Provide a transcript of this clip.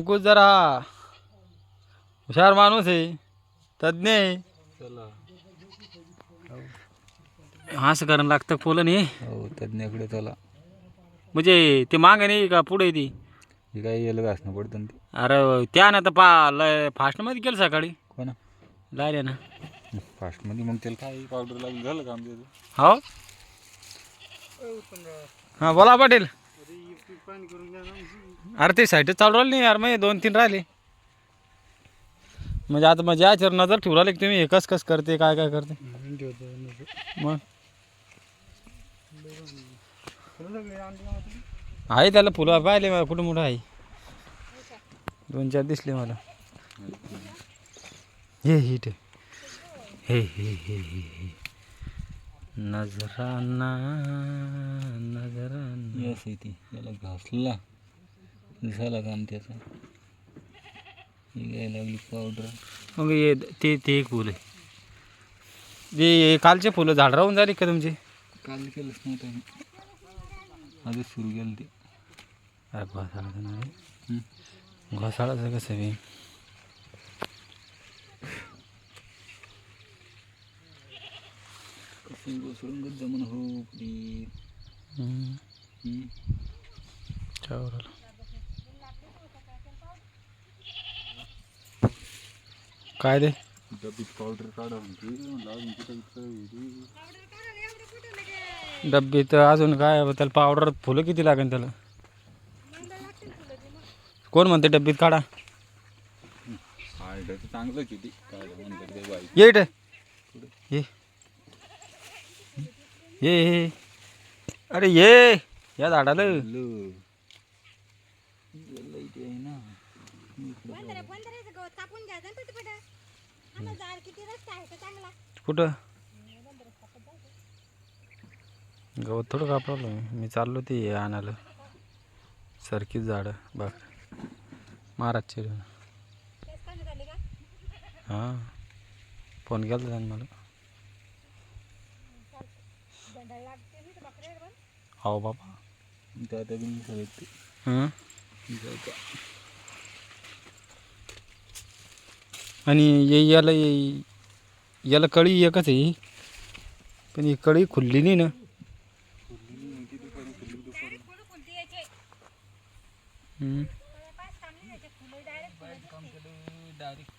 अंकुश जरा हुशार माणूस आहे तज्ज्ञ आहे. असं करायला लागतं पोलं नाही. हो तज्ञाकडे चला. म्हणजे ते मागे नाही का पुढे ती? हे काय यायला घासणं पडतं ना ते? अरे त्या ना तर पा लय फास्टमध्ये गेलं सकाळी. कोणा? लायल्या ना. फास्टमध्ये मग त्याला काय पावडर लागलं झालं का आमच्या इथं? हो? हां बोला पाटील. अरे ते साईट चालू राहिले नाही यार मग दोन तीन राहिले. म्हणजे आता म्हणजे याच्यावर नजर ठेवू राहिले की तुम्ही हे कस कस करते काय काय करते. मग? आहे त्याला फुलं पाहिले मला कुठं मोठं आहे. दोन चार दिसले मला. हे हिट ते हे हे हे हे नजराना नजराना. याला घासला. झाला काम त्याचा घ्यायला लागली पावडर मग हे ते ते एक फुल आहे. ते कालचे फुलं झाड राहून झाली का तुमची? काल केलंच नव्हतं आधीच सुरू केलं ते. अरे घोसाळाचं नाही. घोसाळाचं कसं बी? कसं घुसळून जमन हो प्लीज हं. चावराला. काय दे डबीत पावडर काढा म्हणते. म्हणलं अजून कुठं इतकं हे ते. डब्बीत अजून काय त्याला पावडर फुलं किती लागेल त्याला? कोण म्हणते डब्बीत काढा? हाय, त्याचं चांगलंच आहे ते. काय म्हणतात ते बाई ये ये. अरे ये या झाडाला. ना. पंधरा पंधराचं गवत कापून घ्यायचं ना पटपट आता झाड किती रस्ता आहे का चांगला. कुठं? गवत थोडं कापलं मी. चाललो ते आणायला. सरकीच झाडं बघ. महाराजचे. तेच कांदे झाले का? हां. फोन केला त्याने मला. लागते तर पण. हो बाबा. ते आता बी ते हं. आणि ये याला याला कळी एकच आहे. पण ही कळी खुलली नाही ना. डायरेक्ट